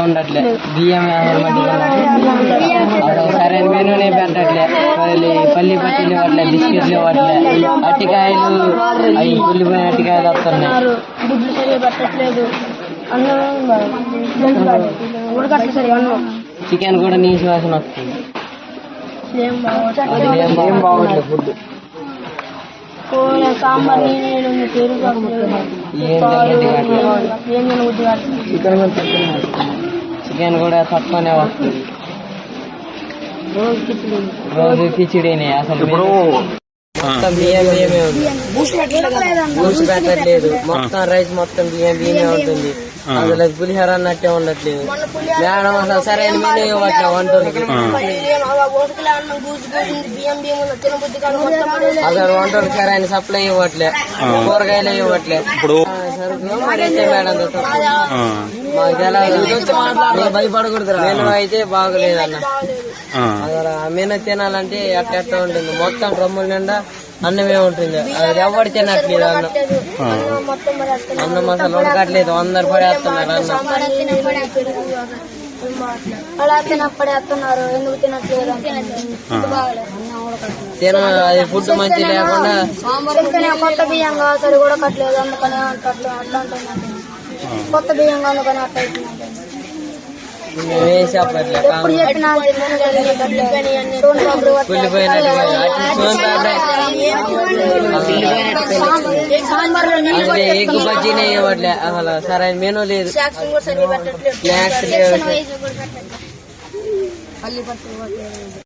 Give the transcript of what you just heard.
ఉండట్లే బియ్యం సరైన మెనూనే పెట్టట్లే. పల్లి పల్లి పట్టీలు ఇవ్వట్లే బిస్కెట్లు ఇవ్వట్లే అట్టికాయలు అవి కుళ్ళిపోయిన అట్టికాయలు వస్తున్నాయి. చికెన్ కూడా నీసు వాసన వస్తుంది. ఏం ఏం బాగోట్లేదు ఫుడ్. సాంబార్ చికెన్ కూడా తక్కువనే వస్తుంది. రోజు కిచిడి రోజు కిచిడీనే అసలు మొత్తం బియ్యం బియ్యమే ఉంది బూసి పెట్టట్లేదు మొత్తం రైస్ మొత్తం బియ్యం బియ్యమే ఉంటుంది. అసలు అది పులిహోర అన్నట్టే ఉండట్లేదు. మేడం అసలు సరైన మెనూ ఇవ్వట్లే వంటలకి అసలు వంటలకు సరైన సప్లై ఇవ్వట్లే. కూరగాయలు ఇవ్వట్లే. ఇప్పుడు సరుకులు మరి ఇచ్చే మేడం. మాకు భయపడకూడదు మెనూ అయితే బాగలేదన్న. అసలు ఆ. మెనూ తినాలంటే ఎట్ట ఎట్ట ఉంటుంది? మొత్తం డ్రమ్ముల నిండా అన్నమే ఉంటుంది అది ఎవరు తినట్లేదు అన్నం. అన్నం. అసలు ఉడకట్లేదు అందరు పడేస్తున్నారు అన్నం తిన అది ఫుడ్ మంచి లేకుండా కొత్త బియ్యం కాదు సరి కూడా కట్టలేదు అందుకని అట్లా అట్లా అంటున్నాను కొత్త బియ్యం కాదు అందుకని అట్లా ఎగ్ బజ్జీనే ఇవ్వట్లే. అసలు సరైన మెనూ లేదు. స్నాక్స్ పట్టు